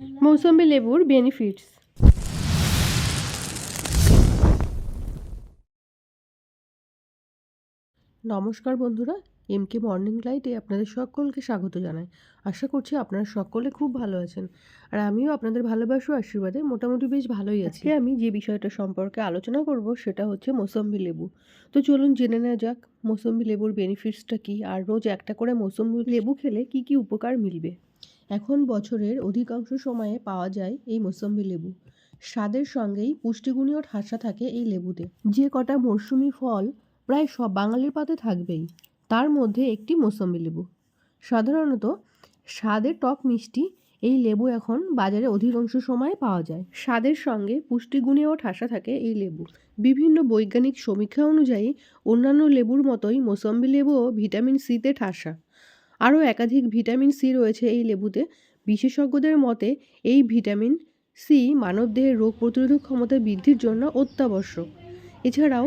মৌসুমি লেবুর বেনিফিটস নমস্কার বন্ধুরা এম কে মর্নিং লাইটে আপনাদের সকলকে স্বাগত জানাই। আশা করছি আপনারা সকলে খুব ভালো আছেন। আর আমিও আপনাদের ভালোবাসা আশীর্বাদে মোটামুটি বেশ ভালোই আছি। আমি যে বিষয়টা সম্পর্কে আলোচনা করব সেটা হচ্ছে মৌসম্বি লেবু। তো চলুন জেনে নেওয়া যাক মৌসম্বি লেবুর বেনিফিটসটা কী? আর রোজ একটা করে মৌসম্বি লেবু খেলে কি কি উপকার মিলবে? এখন বছরের অধিকাংশ সময়ে পাওয়া যায় এই মৌসম্বি লেবু। স্বাদের সঙ্গেই পুষ্টিগুণীয় ঠাসা থাকে এই লেবুতে। যে কটা মরশুমি ফল প্রায় সব বাঙালির পাতে থাকবেই, তার মধ্যে একটি মৌসম্বি লেবু। সাধারণত স্বাদে টক মিষ্টি এই লেবু এখন বাজারে অধিকাংশ সময় পাওয়া যায়। স্বাদের সঙ্গে পুষ্টিগুণেও ঠাসা থাকে এই লেবু। বিভিন্ন বৈজ্ঞানিক সমীক্ষা অনুযায়ী অন্যান্য লেবুর মতোই মৌসম্বি লেবুও ভিটামিন সিতে ঠাসা। আরও একাধিক ভিটামিন সি রয়েছে এই লেবুতে। বিশেষজ্ঞদের মতে, এই ভিটামিন সি মানবদেহের রোগ প্রতিরোধক ক্ষমতা বৃদ্ধির জন্য অত্যাবশ্যক। এছাড়াও,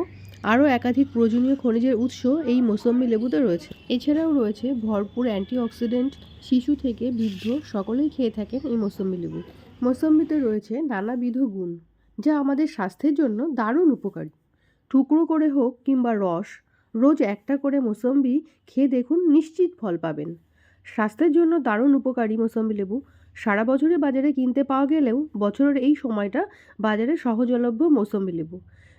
আরও একাধিক প্রয়োজনীয় খনিজের উৎস এই মৌসম্বি লেবুতে রয়েছে। এছাড়াও রয়েছে ভরপুর অ্যান্টিঅক্সিডেন্ট, শিশু থেকে বৃদ্ধ সকলেই খেয়ে থাকেন এই মৌসম্বি লেবু। মৌসম্বিতে রয়েছে নানাবিধ গুণ, যা আমাদের স্বাস্থ্যের জন্য দারুণ উপকারী। টুকরো করে হোক কিংবা রস রোজ একটা করে মৌসম্বি খেয়ে দেখুন নিশ্চিত ফল পাবেন। স্বাস্থ্যের জন্য দারুণ উপকারী মৌসম্বি লেবু। সারা বছরে বাজারে কিনতে পাওয়া গেলেও বছরের এই সময়টা বাজারে সহজলভ্য মৌসম্বি লেবু।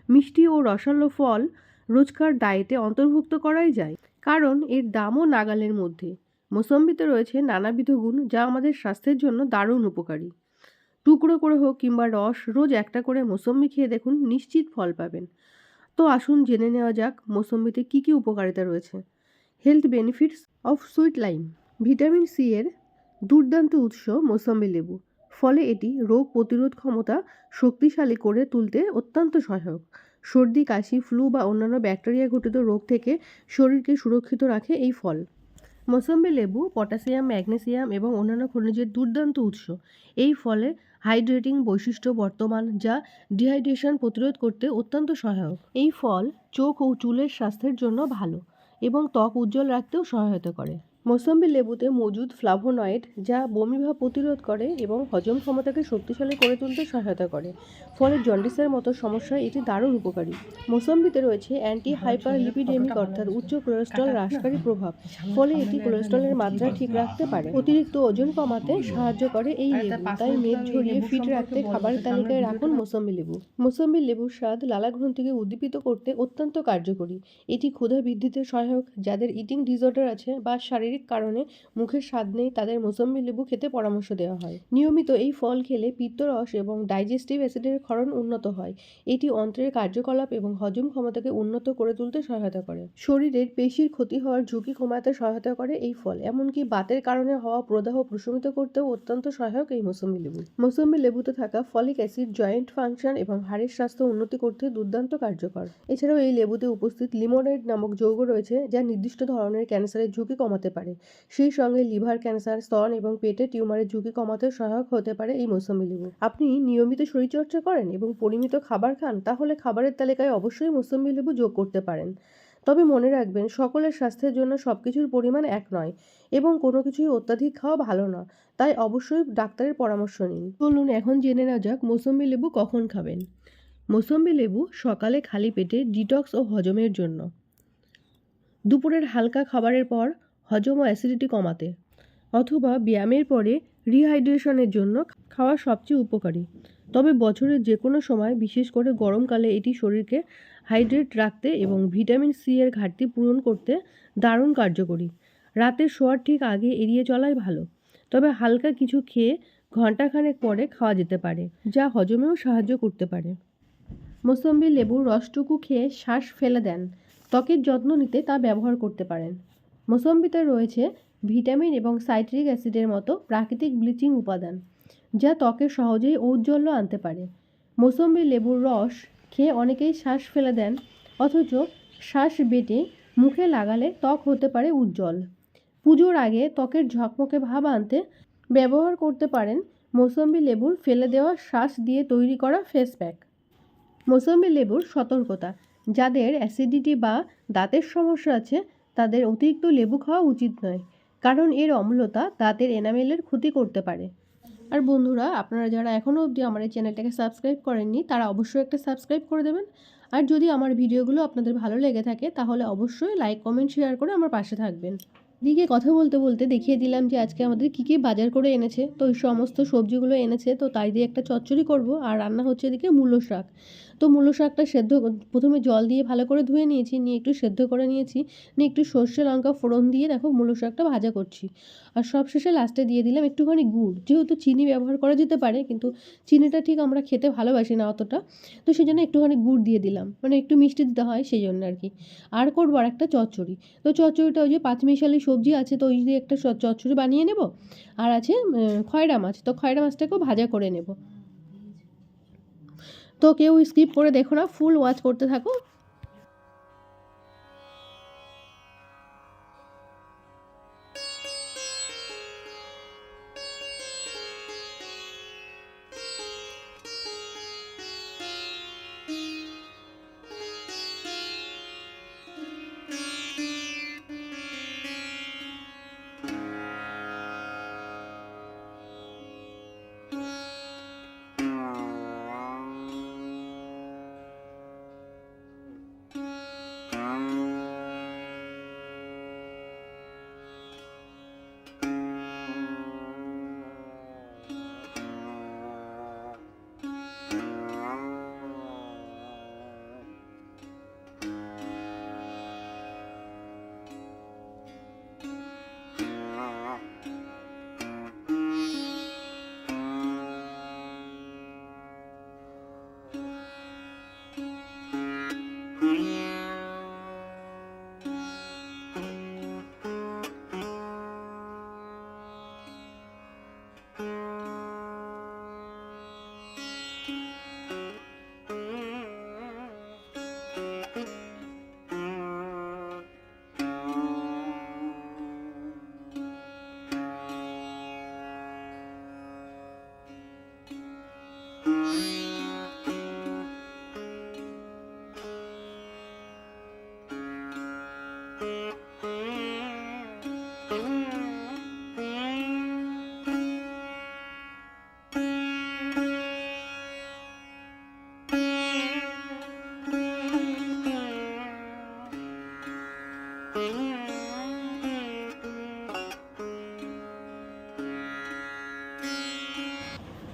মিষ্টি ও রসালো ফল রোজকার ডায়েটে অন্তর্ভুক্ত করাই যায়। কারণ এর দামও নাগালের মধ্যে। মোসম্বিতে রয়েছে নানাবিধ গুণ যা আমাদের স্বাস্থ্যের জন্য দারুণ উপকারী। টুকরো করে হোক কিংবা রস রোজ একটা করে মোসম্বি খেয়ে দেখুন নিশ্চিত ফল পাবেন। তো আসুন জেনে নেওয়া যাক মোসম্বিতে কী কী উপকারিতা রয়েছে। Health benefits of sweet lime vitamin C এর দুর্দান্ত উৎস মোসম্বি লেবু। ফলে এটি রোগ প্রতিরোধ ক্ষমতা শক্তিশালী করে তুলতে অত্যন্ত সহায়ক। সর্দি, কাশি ফ্লু বা অন্যান্য ব্যাকটেরিয়া ঘটিত রোগ থেকে শরীরকে সুরক্ষিত রাখে এই ফল। মৌসম্বি লেবু পটাশিয়াম, ম্যাগনেসিয়াম এবং অন্যান্য খনিজের দুর্দান্ত উৎস। এই ফলে হাইড্রেটিং বৈশিষ্ট্য বর্তমান যা ডিহাইড্রেশন প্রতিরোধ করতে অত্যন্ত সহায়ক। এই ফল চোখ ও চুলের স্বাস্থ্যের জন্য ভালো এবং ত্বক উজ্জ্বল রাখতেও সহায়তা করে। মৌসম্বি লেবুতে মজুদ ফ্লাভোনয়েড, যা বমিভাব প্রতিরোধ করে এবং হজম ক্ষমতাকে শক্তিশালী করে তুলতে সহায়তা করে। ফলে জন্ডিসের মতো সমস্যায় এটি দারুণ উপকারী। মৌসম্বিতে রয়েছে অ্যান্টি হাইপার লিপিডেমিক অর্থাৎ উচ্চ কোলেস্ট্রল হ্রাসকারী প্রভাব। ফলে এটি কোলেস্ট্রলের মাত্রা ঠিক রাখতে পারে। অতিরিক্ত ওজন কমাতে সাহায্য করে এই লেবু, তাই মেদ ঝরিয়ে ফিট রাখতে খাবারের তালিকায় রাখুন মৌসম্বি লেবু। মৌসম্বি লেবুর স্বাদ লালা গ্রন্থিকে উদ্দীপিত করতে অত্যন্ত কার্যকরী। এটি ক্ষুধা বৃদ্ধিতে সহায়ক, যাদের ইটিং ডিসঅর্ডার আছে বা শারীরিক কারণে মুখের স্বাদ নেই, তাদের মৌসম্বি লেবু খেতে পরামর্শ দেওয়া হয়। নিয়মিত এই ফল খেলে পিত্তরস এবং ডাইজেস্টিভ অ্যাসিডের ক্ষরণ উন্নত হয়। এটি অন্ত্রের কার্যকলাপ এবং হজম ক্ষমতাকে উন্নত করে তুলতে সহায়তা করে। শরীরের পেশির ক্ষতি হওয়ার ঝুঁকি কমাতে সহায়তা করে এই ফল, এমনকি বাতের কারণে হওয়া প্রদাহ প্রশমিত করতেও অত্যন্ত সহায়ক এই মৌসম্বি লেবু। মৌসম্বি লেবুতে থাকা ফলিক অ্যাসিড, জয়েন্ট ফাংশন এবং হাড়ের স্বাস্থ্য উন্নতি করতে দুর্দান্ত কার্যকর। এছাড়াও এই লেবুতে উপস্থিত লিমোনেড নামক যৌগ রয়েছে, যা নির্দিষ্ট ধরনের ক্যান্সারের ঝুঁকি কমাতে পারে। সেই সঙ্গে লিভার ক্যান্সার, স্তন এবং পেটে টিউমারের ঝুঁকি কমাতে সহায়ক হতে পারে এই মৌসুমি লেবু। আপনি নিয়মিত শরীরচর্চা করেন এবং পরিমিত খাবার খান, তাহলে খাবারের তালিকায় অবশ্যই মৌসুমি লেবু যোগ করতে পারেন। তবে মনে রাখবেন, সকলের স্বাস্থ্যের জন্য সব কিছুর পরিমাণ এক নয় এবং কোনো কিছুই অত্যাধিক খাওয়া ভালো না। তাই অবশ্যই ডাক্তারের পরামর্শ নিন। চলুন এখন জেনে নেওয়া যাক মৌসুমি লেবু কখন খাবেন। মৌসুমি লেবু সকালে খালি পেটে ডিটক্স ও হজমের জন্য। দুপুরের হালকা খাবারের পর হজম ও অ্যাসিডিটি কমাতে অথবা ব্যায়ামের পরে রিহাইড্রেশনের জন্য খাওয়া সবচেয়ে উপকারী। তবে বছরের যে কোনো সময়, বিশেষ করে গরমকালে এটি শরীরকে হাইড্রেট রাখতে এবং ভিটামিন সি এর ঘাটতি পূরণ করতে দারুণ কার্যকরী। রাতে শোয়ার ঠিক আগে এড়িয়ে চলাই ভালো, তবে হালকা কিছু খেয়ে ঘন্টাখানেক পরে খাওয়া যেতে পারে, যা হজমেও সাহায্য করতে পারে। মোসম্বি লেবুর রসটুকু খেয়ে শ্বাস ফেলে দেন, ত্বকের যত্ন নিতে তা ব্যবহার করতে পারেন। মোসম্বিতে রয়েছে ভিটামিন এবং সাইট্রিক অ্যাসিডের মতো প্রাকৃতিক ব্লিচিং উপাদান, যা ত্বকে সহজেই ঔজ্জ্বল্য আনতে পারে। মোসম্বি লেবুর রস খেয়ে অনেকেই শ্বাস ফেলে দেন, অথচ শ্বাস বেটে মুখে লাগালে ত্বক হতে পারে উজ্জ্বল। পুজোর আগে ত্বকের ঝকমকে ভাব আনতে ব্যবহার করতে পারেন মৌসম্বি লেবুর ফেলে দেওয়া শ্বাস দিয়ে তৈরি করা ফেস প্যাক মৌসম্বি লেবুর সতর্কতা, যাদের অ্যাসিডিটি বা দাঁতের সমস্যা আছে তাদের অতিরিক্ত লেবু খাওয়া উচিত নয়, কারণ এর অম্লতা দাঁতের এনামেলের ক্ষতি করতে পারে। আর বন্ধুরা, আপনারা যারা এখনও অবধি আমার এই চ্যানেলটাকে সাবস্ক্রাইব করেননি, তারা অবশ্যই একটা সাবস্ক্রাইব করে দেবেন। আর যদি আমার ভিডিওগুলো আপনাদের ভালো লেগে থাকে, তাহলে অবশ্যই লাইক, কমেন্ট, শেয়ার করে আমার পাশে থাকবেন। দিকে কথা বলতে বলতে দেখিয়ে দিলাম যে আজকে আমাদের কী কী বাজার করে এনেছে। তো ওই সমস্ত সবজিগুলো এনেছে, তো তাই দিয়ে একটা চচ্চড়ি করব। আর রান্না হচ্ছে এদিকে মূলো শাক। তো মূলো শাকটা সেদ্ধ প্রথমে জল দিয়ে ভালো করে ধুয়ে নিয়েছি, নিয়ে একটু সেদ্ধ করে নিয়েছি, নিয়ে একটু সর্ষে, লঙ্কা, ফোড়ন দিয়ে দেখো মূলো শাকটা ভাজা করছি। আর সবশেষে লাস্টে দিয়ে দিলাম একটুখানি গুড়। যেহেতু চিনি ব্যবহার করা যেতে পারে, কিন্তু চিনিটা ঠিক আমরা খেতে ভালোবাসি না অতটা, তো সেই জন্য একটুখানি গুড় দিয়ে দিলাম। মানে একটু মিষ্টি দিতে হয় সেই জন্য আর কি। আর করব আর একটা চচ্চড়ি। তো চচ্চড়িটা ওই যে পাঁচমিশালি সবজি আছে, তো ওই দিয়ে একটা চচ্চড়ি বানিয়ে নেব। আর আছে খয়রা মাছ। তো খয়রা মাছটাকেও ভাজা করে নেব। তো কেউ স্কিপ করে দেখো না ফুল ওয়াচ করতে থাকো।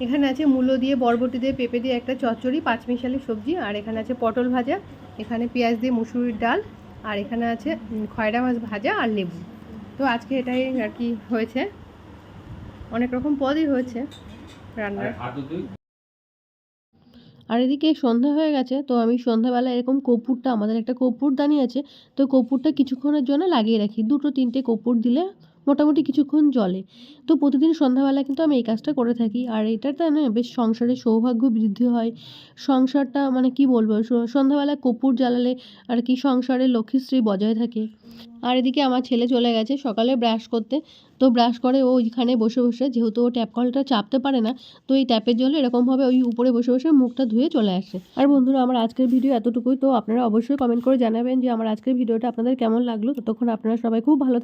এখানে আছে মূলো দিয়ে বরবটি দিয়ে পেঁপে দিয়ে একটা চচ্চড়ি পাঁচমিশালি সবজি আর এখানে আছে পটল ভাজা এখানে পেঁয়াজ দিয়ে মুসুরির ডাল আর এখানে আছে খয়রা মাছ ভাজা আর লেবু। তো আজকে এটাই আর কি হয়েছে। অনেক রকম পদই হয়েছে রান্নার। আর এদিকে সন্ধ্যা হয়ে গেছে তো আমি সন্ধ্যাবেলা এরকম কর্পূরটা আমাদের একটা কর্পূর দানি আছে তো কর্পূরটা কিছুক্ষণের জন্য লাগিয়ে রাখি। দুটো তিনটে কর্পূর দিলে মোটামুটি কিছুক্ষণ জলে তো প্রতিদিন সন্ধ্যাবেলা কিন্তু আমি এই কাজটা করে থাকি। আর এটাতে না বেশ সংসারে সৌভাগ্য বৃদ্ধি হয়। সংসারটা মানে কি বলব? সন্ধ্যাবেলা কপুর জ্বালালে আর কি সংসারে লক্ষ্মীশ্রী বজায় থাকে। আর এদিকে আমার ছেলে চলে গেছে সকালে ব্রাশ করতে। তো ব্রাশ করে ও ওইখানে বসে বসে যেহেতু ও ট্যাপ কলটা চাপতে পারে না, তো এই ট্যাপের জলে এরকমভাবে ওই উপরে বসে বসে মুখটা ধুয়ে চলে আসে। আর বন্ধুরা, আমার আজকের ভিডিও এতটুকুই। তো আপনারা অবশ্যই কমেন্ট করে জানাবেন যে আমার আজকের ভিডিওটা আপনাদের কেমন লাগল। ততক্ষণ আপনারা সবাই খুব ভালো